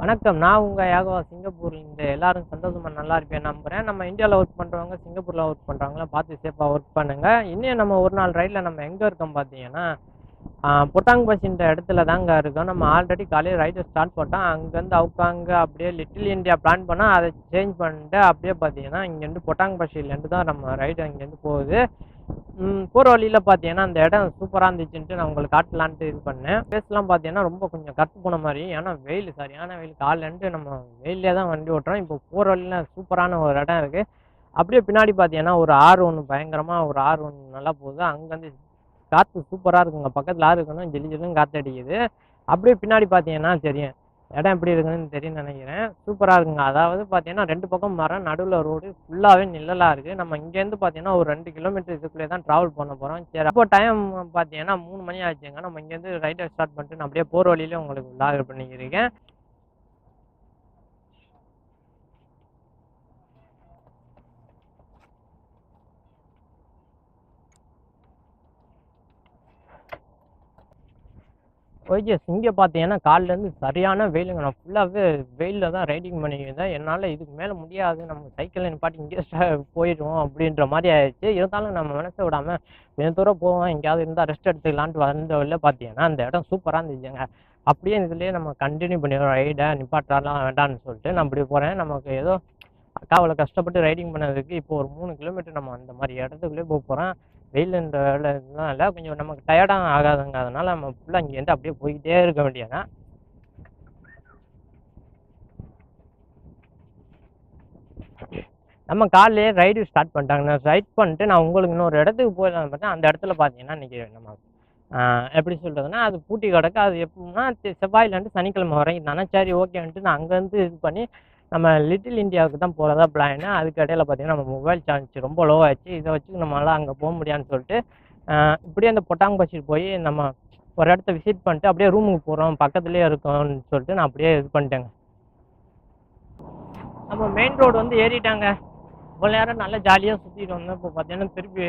வணக்கம். நான் உங்கள் யாகவா சிங்கப்பூரில் இந்த எல்லாரும் சந்தோஷமா நல்லா இருப்பேன் நம்புகிறேன் நம்ம இந்தியாவில் ஒர்க் பண்ணுறவங்க சிங்கப்பூரில் ஒர்க் பண்ணுறவங்கள பார்த்து சேஃபாக ஒர்க் பண்ணுங்கள் இன்னும் நம்ம ஒரு நாள் ரைடில் நம்ம எங்கே இருக்கோம் பார்த்தீங்கன்னா பொட்டாங் பஸ்ன்ற இடத்துல தாங்க இருக்கோம். நம்ம ஆல்ரெடி காலையில் ரைடை ஸ்டார்ட் போட்டோம் அங்கேருந்து அவுக்காங்க அப்படியே லிட்டில் இந்தியா பிளான் பண்ணால் அதை சேஞ்ச் பண்ணிட்டு அப்படியே பார்த்தீங்கன்னா இங்கேருந்து பொட்டாங் பஸ்லேருந்து தான் நம்ம ரைடு அங்கேருந்து போகுது. போகிற வழியில் பார்த்தீங்கன்னா அந்த இடம் சூப்பராக இருந்துச்சுன்ட்டு நான் உங்களுக்கு காட்டலான்ட்டு இது பண்ணேன். ஃபேஸ்லாம் பார்த்தீங்கன்னா ரொம்ப கொஞ்சம் கற்று போன மாதிரி. ஏன்னா வெயில் சரியான வெயில் காலையிலேருந்து நம்ம வெயிலே தான் வண்டி ஓட்டுறோம். இப்போ போகிற வழியில் சூப்பரான ஒரு இடம் இருக்குது அப்படியே பின்னாடி பார்த்தீங்கன்னா ஒரு ஆறு ஒன்று பயங்கரமாக ஒரு ஆறு ஒன்று நல்லா போகுது. அங்கேருந்து காற்று சூப்பராக இருக்குங்க. பக்கத்தில் ஆறு இருக்கணும். ஜெலி ஜில்லுன்னு காற்று அடிக்குது. அப்படியே பின்னாடி பார்த்தீங்கன்னா தெரியும். இடம் எப்படி இருக்குதுன்னு தெரியும் நினைக்கிறேன். சூப்பராக இருக்குங்க. அதாவது பார்த்தீங்கன்னா ரெண்டு பக்கம் மரம் நடுவில் ரோடு ஃபுல்லாகவே நிழலாக இருக்குது நம்ம இங்கேருந்து பார்த்தீங்கன்னா ஒரு ரெண்டு கிலோமீட்டர் இதுக்குள்ளே தான் ட்ராவல் பண்ண போகிறோம் சரி அப்போ டைம் பார்த்தீங்கன்னா மூணு மணி ஆச்சுங்க. நம்ம இங்கேருந்து ரைடை ஸ்டார்ட் பண்ணிட்டு நான் அப்படியே போகிற வழியிலே உங்களுக்கு லாக் பண்ணிக்கிறேன். ஓகே இங்கே பார்த்தீங்கன்னா காலிலேருந்து சரியான வெயிலுங்க. நான் ஃபுல்லாகவே வெயிலில் தான் ரைடிங் பண்ணியிருந்தேன். என்னால் இதுக்கு மேலே முடியாது. நம்ம சைக்கிளில் நிப்பாட்டி இங்கே போயிடுவோம் அப்படின்ற மாதிரி ஆயிடுச்சு. இருந்தாலும் நம்ம மனசை விடாமல் கொஞ்சம் தூரம் போவோம். எங்கேயாவது இருந்தால் ரெஸ்ட் எடுத்துக்கலான்ட்டு வந்த வழியில் பார்த்தீங்கன்னா அந்த இடம் சூப்பராக இருந்துச்சுங்க. அப்படியே இதுலேயே நம்ம கண்டினியூ பண்ணிடுறோம் ரைடை நிப்பாட்டலாம் வேண்டாம்னு சொல்லிட்டு நான் அப்படி போகிறேன் நமக்கு ஏதோ அக்கா அவ்வளோ கஷ்டப்பட்டு ரைடிங் பண்ணதுக்கு இப்போ ஒரு மூணு கிலோமீட்டர் நம்ம அந்த மாதிரி இடத்துக்குள்ளே போக போகிறோம் வெயிலுன்ற வேலை இதெல்லாம் இல்லை கொஞ்சம் நமக்கு டயர்டாக ஆகாதுங்க. அதனால் நம்ம ஃபுல்லாக இங்கேருந்து அப்படியே போய்கிட்டே இருக்க வேண்டியதான் நம்ம காலையிலே ரைடு ஸ்டார்ட் பண்ணிட்டாங்க. ரைட் பண்ணிட்டு நான் உங்களுக்கு இன்னொரு இடத்துக்கு போயிடலாம் பார்த்தேன். அந்த இடத்துல பார்த்தீங்கன்னா இன்றைக்கி நம்ம எப்படி சொல்கிறதுனா அது பூட்டி கிடக்கு. அது எப்படின்னா செவ்வாயிலேருந்து சனிக்கிழமை வரைக்கும் தானே. சரி ஓகேன்ட்டு நான் அங்கேருந்து இது பண்ணி நம்ம லிட்டில் இந்தியாவுக்கு தான் போகிறதா பிளான்னு அதுக்கு இடையில பார்த்தீங்கன்னா நம்ம மொபைல் சார்ஜ் ரொம்ப லோ ஆச்சு இதை வச்சு நம்மளால் அங்கே போக முடியாதுன்னு சொல்லிட்டு இப்படியே அந்த பொட்டாங்பச்சி போய் நம்ம ஒரு இடத்த விசிட் பண்ணிட்டு அப்படியே ரூமுக்கு போகிறோம் பக்கத்துலேயே இருக்கோம்னு சொல்லிட்டு நான் அப்படியே இது பண்ணிட்டேங்க. நம்ம மெயின் ரோடு வந்து ஏறிட்டாங்க. இவ்வளோ நேரம் நல்லா ஜாலியாக சுற்றிட்டு வந்தோம். இப்போ பார்த்தீங்கன்னா திருப்பி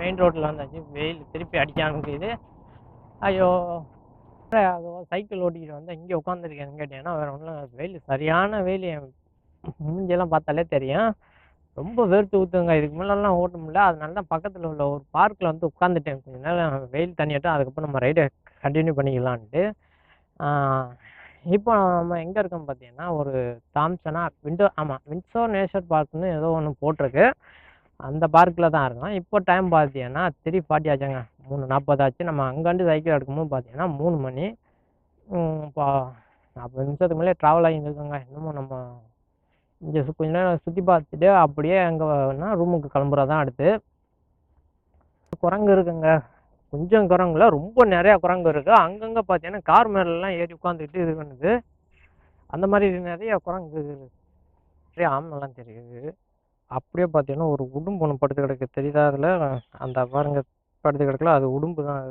மெயின் ரோட்டில் வந்தாச்சு. வெயில் திருப்பி அடிக்க ஆரம்பிக்குது. ஐயோ. அதோ சைக்கிள் ஓட்டிக்கிட்டு வந்து இங்கே உட்காந்துருக்கேன்னு கேட்டீங்கன்னா வேறு ஒன்றும் வெயில் சரியான வெயில். என் மூஞ்சியெல்லாம் பார்த்தாலே தெரியும். ரொம்ப வேர்த்து ஊற்றுங்க இதுக்கு முன்னெல்லாம் ஓட்ட முடியல. அதனால தான் பக்கத்தில் உள்ள ஒரு பார்க்கில் வந்து உட்காந்துட்டேன் கொஞ்ச நேரம் வெயில் தண்ணியாட்டும் அதுக்கப்புறம் நம்ம ரைடை கண்டினியூ பண்ணிக்கலான்ட்டு. இப்போ நம்ம எங்கே இருக்கோம் பார்த்தீங்கன்னா ஒரு தாம்சனா விண்டோ ஆமாம் விண்ட்ஸோ நேஷர் பார்க்னு ஏதோ ஒன்று போட்டிருக்கு. அந்த பார்க்கில் தான் இருக்கோம் இப்போ டைம் பார்த்தீங்கன்னா த்ரீ ஃபார்ட்டி ஆச்சுங்க. மூணு நாற்பது ஆச்சு. நம்ம அங்கேருந்து சைக்கிள் எடுக்கும்போது பார்த்தீங்கன்னா மூணு மணி. இப்போ நாற்பது நிமிஷத்துக்கு மேலே ட்ராவல் ஆகியிருந்துருக்கோங்க இன்னமும் நம்ம இங்கே கொஞ்ச நேரம் சுற்றி பார்த்துட்டு அப்படியே அங்கே ரூமுக்கு கிளம்புறதான் அடுத்து. குரங்கு இருக்குங்க. கொஞ்சம் குரங்குல ரொம்ப நிறையா குரங்கு இருக்குது அங்கங்கே பார்த்தீங்கன்னா கார் மேலெலாம் ஏறி உட்காந்துக்கிட்டு இது பண்ணுது. அந்த மாதிரி நிறைய குரங்கு நிறைய ஆமெல்லாம் தெரியுது. அப்படியே பார்த்தீங்கன்னா ஒரு உடும்பு ஒன்று படுத்து கிடக்கு. தெரியுதா அதில்? அந்த பாருங்க படுத்து கிடக்கல அது உடும்பு தான்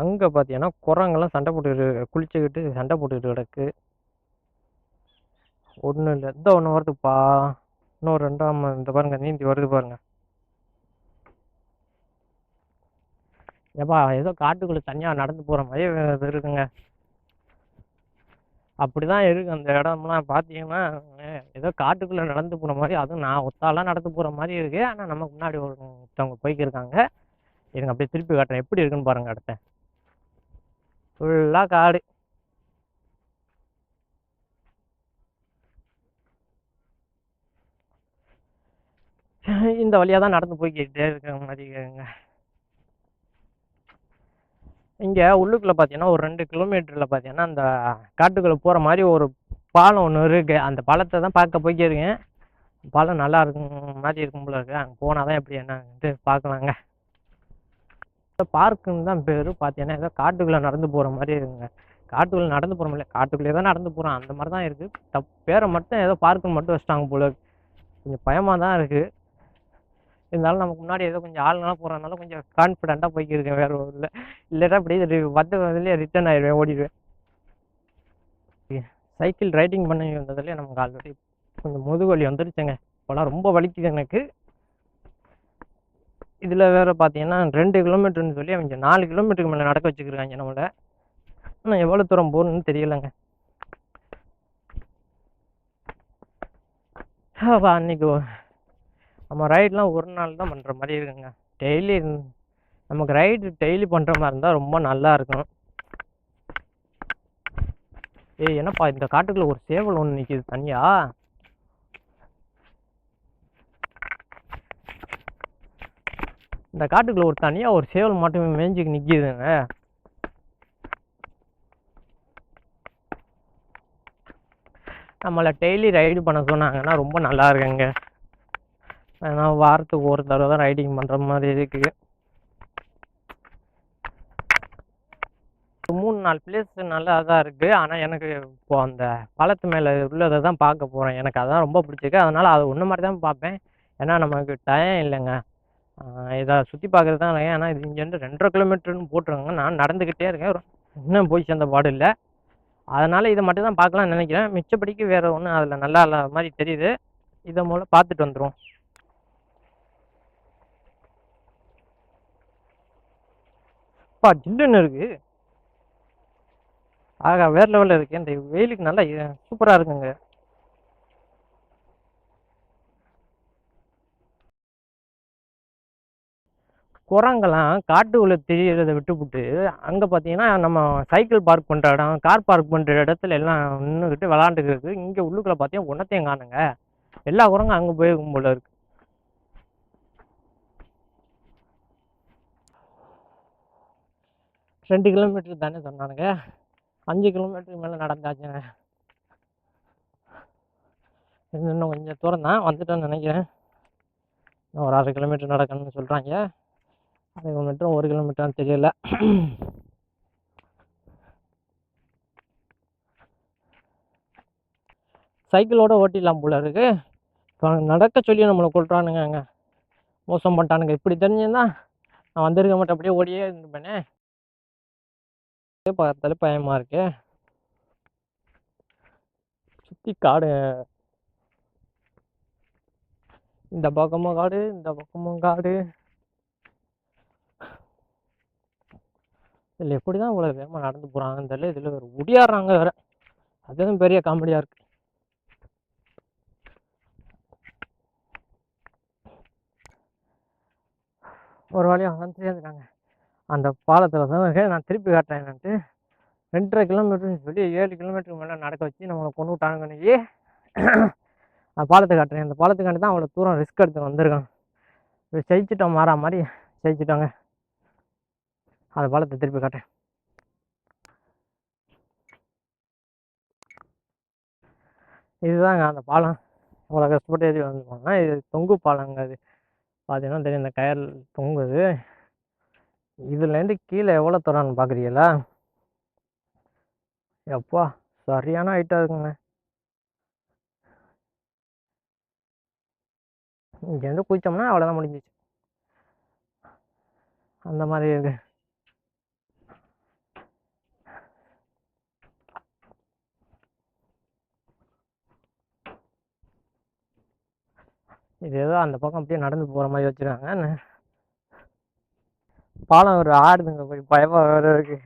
அங்கே பார்த்தீங்கன்னா குரங்கெல்லாம் சண்டை போட்டுக்கிட்டு குளிச்சுக்கிட்டு சண்டை போட்டுக்கிட்டு கிடக்கு. ஒன்றும் இல்லை. இந்த ஒன்று வருதுப்பா. இன்னும் ரெண்டாம் இந்த பாருங்க நீந்தி வருது பாருங்க. ஏப்பா ஏதோ காட்டுக்குள்ளே தனியாக நடந்து போகிற மாதிரி இது இருக்குங்க. அப்படிதான் இருக்கு. அந்த இடம்லாம் பார்த்தீங்கன்னா ஏதோ காட்டுக்குள்ளே நடந்து போகிற மாதிரி அதுவும் நான் ஒத்தாலாம் நடந்து போகிற மாதிரி இருக்கு. ஆனால் நமக்கு முன்னாடி ஒருத்தவங்க போய்க்கிருக்காங்க. இருங்க அப்படியே திருப்பி காட்டுறேன். எப்படி இருக்குன்னு பாருங்க இடத்த ஃபுல்லாக காடு. இந்த வழியாக தான் நடந்து போய்க்கிட்டே இருக்கிற மாதிரி இருக்குங்க. இங்கே உள்ளுக்குள்ளே பார்த்தீங்கன்னா ஒரு ரெண்டு கிலோமீட்டரில் பார்த்தீங்கன்னா அந்த காட்டுக்குள்ளே போகிற மாதிரி ஒரு பாலம் ஒன்று இருக்குது அந்த பாலத்தை தான் பார்க்க போய்க்கிருக்கேன். பாலம் நல்லா இருக்கும் மாதிரி இருக்கும் போல இருக்கு. அங்கே போனால் தான் எப்படி என்னன்ட்டு பார்க்கலாங்க. பார்க்குன்னு தான் பேர். பார்த்தீங்கன்னா ஏதோ காட்டுக்குள்ளே நடந்து போகிற மாதிரி இருக்குங்க. காட்டுக்குள்ளே நடந்து போகிற மாதிரி காட்டுக்குள்ளே தான் நடந்து போகிறோம் அந்த மாதிரி தான் இருக்குது தப் பேரை மட்டும் ஏதோ பார்க்குன்னு மட்டும் வச்சிட்டாங்க போல கொஞ்சம் பயமாக தான் இருக்குது இருந்தாலும் நமக்கு முன்னாடி ஏதோ கொஞ்சம் ஆளுங்களாம் போகிறதுனால கொஞ்சம் கான்ஃபிடென்ட்டாக போய்க்கிருக்கேன் வேறு ஒரு இல்லை இல்லைன்னா அப்படியே வந்த வந்ததுலேயே ரிட்டர்ன் ஆயிடுவேன் ஓடிடுவேன். சைக்கிள் ரைடிங் பண்ணி வந்ததுலேயே நமக்கு ஆல்ரெடி கொஞ்சம் முதுகு வலி வந்துருச்சுங்க. இப்போலாம் ரொம்ப வலிக்குது எனக்கு. இதில் வேறு பார்த்தீங்கன்னா ரெண்டு கிலோமீட்டர்னு சொல்லி அவங்க நாலு கிலோமீட்டருக்கு மேலே நடக்க வச்சுக்கிறாங்க நம்மளை. இன்னும் எவ்வளோ தூரம் போகணும்னு தெரியலங்க. அப்பா அன்னைக்கு நம்ம ரைட்லாம் ஒரு நாள் தான் பண்ணுற மாதிரி இருக்குங்க. டெய்லி நமக்கு ரைடு டெய்லி பண்ணுற மாதிரி இருந்தால் ரொம்ப நல்லா இருக்கும். ஏய் என்னப்பா இந்த காட்டுக்குள்ள ஒரு சேவல் ஒன்று நிற்கிது தனியா? இந்த காட்டுக்குள்ள ஒரு தனியாக ஒரு சேவல் மட்டுமே மேய்ஞ்சிக்கு நிற்கிதுங்க நம்மளை டெய்லி ரைடு பண்ண சொன்னாங்கன்னா ரொம்ப நல்லா இருக்குங்க. ஏன்னா வாரத்துக்கு ஒரு தடவை தான் ரைடிங் பண்ணுற மாதிரி இருக்குது. மூணு நாலு பிளேஸ் நல்லா தான் இருக்குது ஆனால் எனக்கு இப்போ அந்த பாலத்து மேலே உள்ளதை தான் பார்க்க போகிறேன் எனக்கு அதான் ரொம்ப பிடிச்சிருக்கு. அதனால் அது ஒன்று மாதிரி தான் பார்ப்பேன். ஏன்னா நமக்கு டைம் இல்லைங்க. இதை சுற்றி பார்க்குறது தான் ஏன்னா இது இங்கேருந்து ரெண்டரை கிலோமீட்டர்னு போட்டுருங்க நான் நடந்துக்கிட்டே இருக்கேன். இன்னும் போய் சேர்ந்த பாடு இல்லை. அதனால் இதை மட்டும் தான் பார்க்கலாம்னு நினைக்கிறேன். மிச்சப்படிக்கு வேறு ஒன்றும் அதில் நல்லா இல்லாத மாதிரி தெரியுது. இதை மூலம் பார்த்துட்டு வந்துடும் அப்பா ஜில்லுன்னு இருக்கு. ஆகா வேற லெவலில் இருக்கு இந்த வெயிலுக்கு நல்லா சூப்பராக இருக்குங்க. குரங்கெல்லாம் காட்டுக்குள்ளே தெரியறதை விட்டுவிட்டு அங்கே பார்த்தீங்கன்னா நம்ம சைக்கிள் பார்க் பண்ணுற இடம் கார் பார்க் பண்ணுற இடத்துல எல்லாம் நின்றுக்கிட்டு விளாண்டுக்கிட்டு இங்கே உள்ளுக்குள்ளே பார்த்தீங்கன்னா ஒன்றத்தையும் காணுங்க. எல்லா குரங்கும் அங்கே போயிருக்கும் போல இருக்கு. ரெண்டு கிலோமீட்டர் தானே சொன்னானுங்க. அஞ்சு கிலோமீட்டருக்கு மேலே நடந்தாச்சுங்க. இன்னும் இன்னும் கொஞ்சம் தூரம் தான் வந்துட்டேன்னு நினைக்கிறேன். இன்னும் ஒரு அரை கிலோமீட்டர் நடக்கணும்னு சொல்கிறாங்க அரை கிலோமீட்டரும் ஒரு கிலோமீட்டரான்னு தெரியல. சைக்கிளோட ஓட்டிடலாம் போல இருக்கு. இப்போ நடக்க சொல்லி நம்மளை கொள்றானுங்க அங்கே மோசம் பண்ணிட்டானுங்க. இப்படி தெரிஞ்சிருந்தா நான் வந்திருக்க மாட்டேன். அப்படியே ஓடியே இருந்துப்பேனே. பார்த்தாலே பயமா இருக்கு. சுற்றி காடு. இந்த பக்கமும் காடு இந்த பக்கமும் காடு. இதில் எப்படி தான் இவ்வளோ வேகமாக நடந்து போகிறாங்கன்னு தெரியல. இதில் வேறு வேற. அதுவும் பெரிய காமெடியாக இருக்கு. ஒரு வழியாக வந்து சேர்ந்துட்டாங்க அந்த பாலத்தில் தான் நான் திருப்பி காட்டுறேன் என்னன்ட்டு ரெண்டரை கிலோமீட்டர்னு சொல்லி ஏழு கிலோமீட்டருக்கு மேலே நடக்க வச்சு நம்மளை கொண்டு விட்டாங்கன்னு நான் பாலத்தை காட்டுறேன். அந்த பாலத்துக்காண்டி தான் அவ்வளோ தூரம் ரிஸ்க் எடுத்து வந்திருக்கான். இப்போ ஜெயிச்சிட்டோம் மாறா மாதிரி ஜெயிச்சிட்டோங்க அந்த பாலத்தை திருப்பி காட்டுறேன். இதுதாங்க அந்த பாலம். இவ்வளோ கஷ்டப்பட்டு ஏறி வந்துருப்பாங்க இது தொங்கு பாலங்க அது. பார்த்தீங்கன்னா தெரியும் இந்த கயர் தொங்குது. இதுலேருந்து கீழே எவ்வளோ தரான்னு பார்க்குறீங்களா எப்பா சரியான ஹைட்டாக இருக்குங்க. இங்கேருந்து குதிச்சோம்னா அவ்வளோதான் முடிஞ்சிச்சு. அந்த மாதிரி இருக்கு. இது ஏதோ அந்த பக்கம் அப்படியே நடந்து போகிற மாதிரி வச்சுருக்காங்க. பாலம் ஒரு ஆடுதுங்க கொஞ்சம் பயமாக வேற இருக்கு.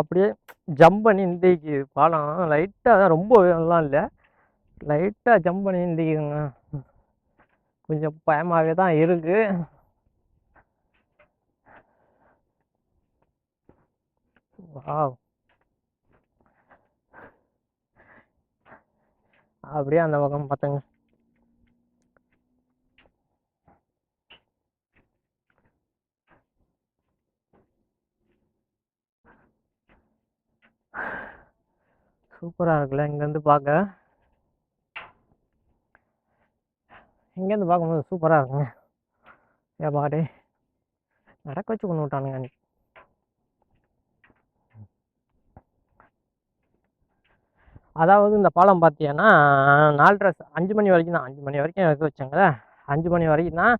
அப்படியே ஜம்ப் பண்ணி இந்திக்கு பாலம். லைட்டாக தான் ரொம்ப எல்லாம் இல்லை. லைட்டாக ஜம்ப் பண்ணி இந்திக்குங்க கொஞ்சம் பயமாகவே தான் இருக்கு. வாவ் அப்படியே அந்த பக்கம் பார்த்தங்க சூப்பராக இருக்குல்ல. இங்கேருந்து பார்க்க இங்கேருந்து பார்க்கும்போது சூப்பராக இருக்குங்க. ஏ பாடே. நடக்க வச்சு கொண்டு விட்டானுங்க அன்னைக்கு. அதாவது இந்த பாலம் பார்த்தீங்கன்னா நாலரை அஞ்சு மணி வரைக்கும் தான். அஞ்சு மணி வரைக்கும் எடுத்து வச்சாங்களே. அஞ்சு மணி வரைக்கும் தான்.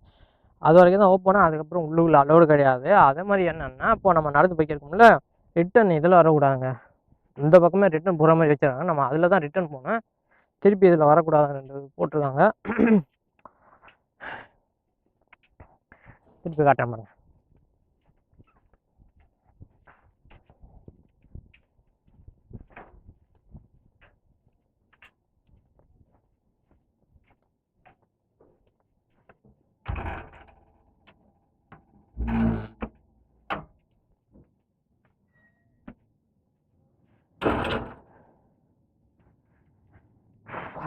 அது வரைக்கும் தான் ஓப்பனாக அதுக்கப்புறம் உள்ளுக்குள்ள அலோடு கிடையாது. அதே மாதிரி என்னென்னா இப்போ நம்ம நடந்து போய்க்கிறோம்ல ரிட்டன் இதில் வரக்கூடாதுங்க. இந்த பக்கமே ரிட்டன் போகிற மாதிரி வச்சிருக்காங்க நம்ம அதில் தான் ரிட்டன் போனேன். திருப்பி இதில் வரக்கூடாதுன்றது போட்டிருக்காங்க. திருப்பி காட்டுறேன் பாருங்க.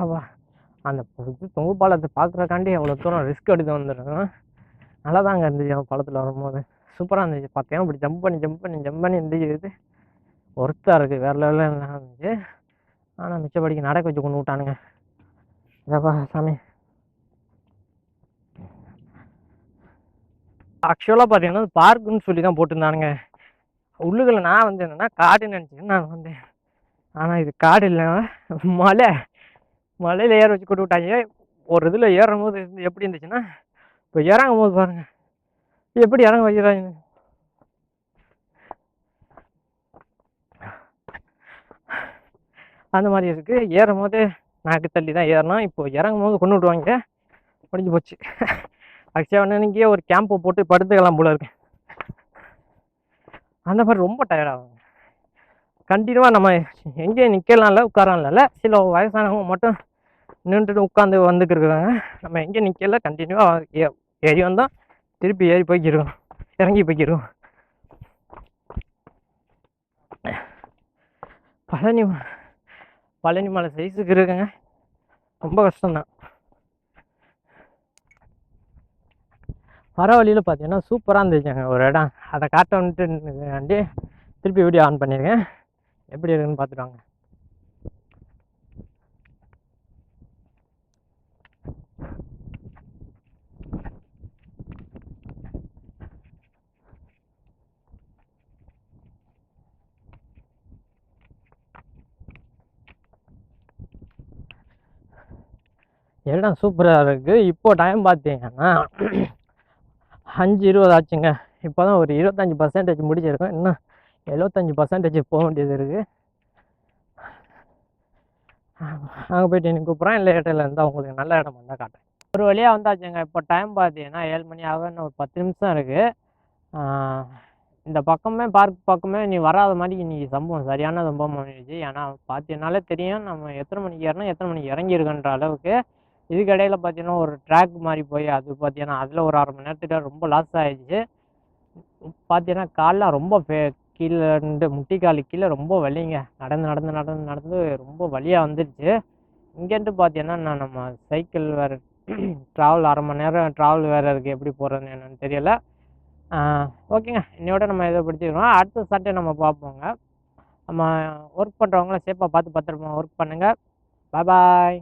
அவா அந்த இது தொங்கு பாலத்தை பார்க்குறக்காண்டி அவ்வளோ தூரம் ரிஸ்க் எடுத்து வந்துருக்கோம் நல்லா தாங்க இருந்துச்சு அவன் பாலத்தில் வரும்போது. சூப்பராக இருந்துச்சு. பார்த்தீங்கன்னா இப்படி ஜம்ப் பண்ணி ஜம்ப் பண்ணி ஜம்ப் பண்ணி இருந்துச்சு ஒர்த்தாக இருக்குது வேறு லெவலில் இருந்துச்சு ஆனால் மிச்சப்படிக்கு நடக்க வச்சு கொண்டு விட்டானுங்க. இதப்பா சாமி. ஆக்சுவலாக பார்த்தீங்கன்னா பார்க்குன்னு சொல்லி தான் போட்டிருந்தானுங்க. உள்ளுக்குள்ள நான் வந்து என்னன்னா காடுன்னு நினச்சின்னு நான் வந்தேன் ஆனால் இது காடு இல்லை மலை. மலையில் ஏற வச்சு கொண்டு விட்டாங்க. ஒரு இதில் ஏறும் போது எப்படி இருந்துச்சுன்னா இப்போ இறங்கும் போது பாருங்க. எப்படி இறங்க வைக்கிறாங்க? அந்த மாதிரி இருக்கு. ஏறும் போது நாக்கு தள்ளி தான் ஏறணும். இப்போ இறங்கும் போது கொண்டு விடுவாங்க முடிஞ்சு போச்சு. ஆக்சுவலாக அன்னைக்கே ஒரு கேம்பை போட்டு படுத்துக்கலாம் போல இருக்கு. அந்த மாதிரி ரொம்ப டயர்டாகும் கண்டினியூவாக நம்ம எங்கேயும் நிற்கலாம்ல உட்காரலாம்ல சில வயசானவங்க மட்டும் நின்றுட்டு உட்காந்து வந்துக்கிருக்காங்க. நம்ம எங்கே நிற்கல கண்டினியூவாக ஏ ஏறி வந்தால் திருப்பி ஏறி போய்க்கிருக்கோம் இறங்கி போய்க்கிருக்கோம் பழனி பழனி மலை சைஸுக்கு இருக்குங்க. ரொம்ப கஷ்டம்தான். வர வழியில் பார்த்தீங்கன்னா சூப்பராக இருந்துச்சுங்க. ஒரு இடம். அதை காட்ட வந்துட்டு திருப்பி வீடியோ ஆன் பண்ணியிருக்கேன் எப்படி இருக்குன்னு பார்த்துட்டு வாங்க. இடம் சூப்பராக இருக்குது இப்போ டைம் பார்த்தீங்கன்னா அஞ்சு இருபது ஆச்சுங்க. இப்போ தான் ஒரு இருபத்தஞ்சி பர்சன்டேஜ் முடிச்சிருக்கோம். இன்னும் எழுபத்தஞ்சி பர்சன்டேஜ் போக வேண்டியது இருக்குது அங்கே போயிட்டு எனக்கு கூப்பிட்றேன் இல்லை இடத்துல இருந்தால் உங்களுக்கு நல்ல இடம் வந்தால் காட்டுறேன். ஒரு வழியாக வந்தாச்சுங்க. இப்போ டைம் பார்த்தீங்கன்னா ஏழு மணி ஆக இன்னும் ஒரு பத்து நிமிஷம் இருக்குது இந்த பக்கமே பார்க் பக்கமே நீ வராத மாதிரி இன்னைக்கு சம்பவம் சரியான சம்பவம் பண்ணிடுச்சு ஏன்னா பார்த்தீங்கனாலே தெரியும். நம்ம எத்தனை மணிக்கு ஏறணும் எத்தனை மணிக்கு இறங்கியிருக்கன்ற அளவுக்கு இதுக்கு இடையில பார்த்தீங்கன்னா ஒரு ட்ராக் மாதிரி போய் அது பார்த்தீங்கன்னா அதில் ஒரு அரை மணி நேரத்துக்கு ரொம்ப லாஸ் ஆகிடுச்சு பார்த்தீங்கன்னா காலில் ரொம்ப ஃபே கீழே இருந்து முட்டிக்காலு கீழே ரொம்ப வலிங்க. நடந்து நடந்து நடந்து நடந்து ரொம்ப வலியாக வந்துடுச்சு இங்கேருந்து பார்த்தீங்கன்னா நான் நம்ம சைக்கிள் வேறு ட்ராவல் அரை மணி நேரம் ட்ராவல் வேறு இருக்குது எப்படி போகிறதுன்னு என்னன்னு தெரியல. ஓகேங்க இன்னையோட நம்ம இதை பிடிச்சிக்கிறோம் அடுத்த சாட்டே நம்ம பார்ப்போங்க. நம்ம ஒர்க் பண்ணுறவங்கள சேஃபாக பார்த்து பத்திரமா ஒர்க் பண்ணுங்கள் பாய்